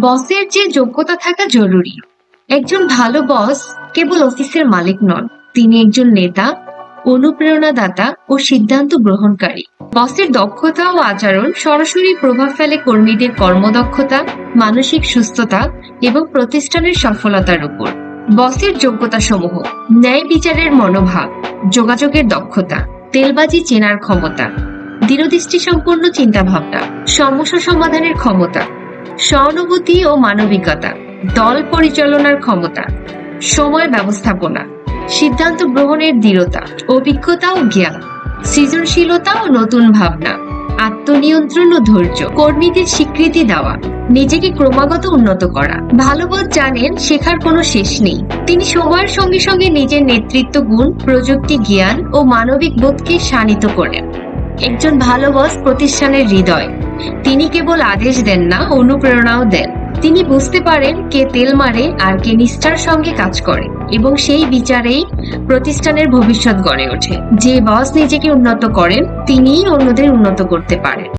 বসের যে যোগ্যতা থাকা জরুরি। একজন ভালো বস কেবল অফিসের মালিক নন, তিনি একজন নেতা, অনুপ্রেরণাদাতা ও সিদ্ধান্ত গ্রহণকারী। বসের দক্ষতা ও আচরণ সরাসরি প্রভাব ফেলে কর্মীদের কর্মদক্ষতা, মানসিক সুস্থতা এবং প্রতিষ্ঠানের সফলতার উপর। বসের যোগ্যতা সমূহ ন্যায় বিচারের মনোভাব, যোগাযোগের দক্ষতা, তেলবাজি চেনার ক্ষমতা দৃঢ়দৃষ্টি সম্পন্ন চিন্তাভাবনা, সমস্যা সমাধানের ক্ষমতা সহানুভূতি ও মানবিকতা, দল পরিচালনার ক্ষমতা, সময় ব্যবস্থাপনা, সিদ্ধান্ত গ্রহণের দৃঢ়তা, অভিজ্ঞতা ও জ্ঞান, সৃজনশীলতা ও নতুন ভাবনা, আত্মনিয়ন্ত্রণ ও ধৈর্য, কর্মীদের স্বীকৃতি দেওয়া, নিজেকে ক্রমাগত উন্নত করা। ভালো বোধ জানেন, শেখার কোনো শেষ নেই। তিনি সময়ের সঙ্গে সঙ্গে নিজের নেতৃত্ব গুণ, প্রযুক্তি জ্ঞান ও মানবিক বোধকে শানিত করেন। একজন ভালো বস প্রতিষ্ঠানের হৃদয়। তিনি কেবল আদেশ দেন না, অনুপ্রেরণাও দেন। তিনি বুঝতে পারেন কে তেল মারে আর কে নিষ্ঠার সঙ্গে কাজ করে এবং সেই বিচারেই প্রতিষ্ঠানের ভবিষ্যৎ গড়ে ওঠে। যে বস নিজেকে উন্নত করেন, তিনিই অন্যদের উন্নত করতে পারেন।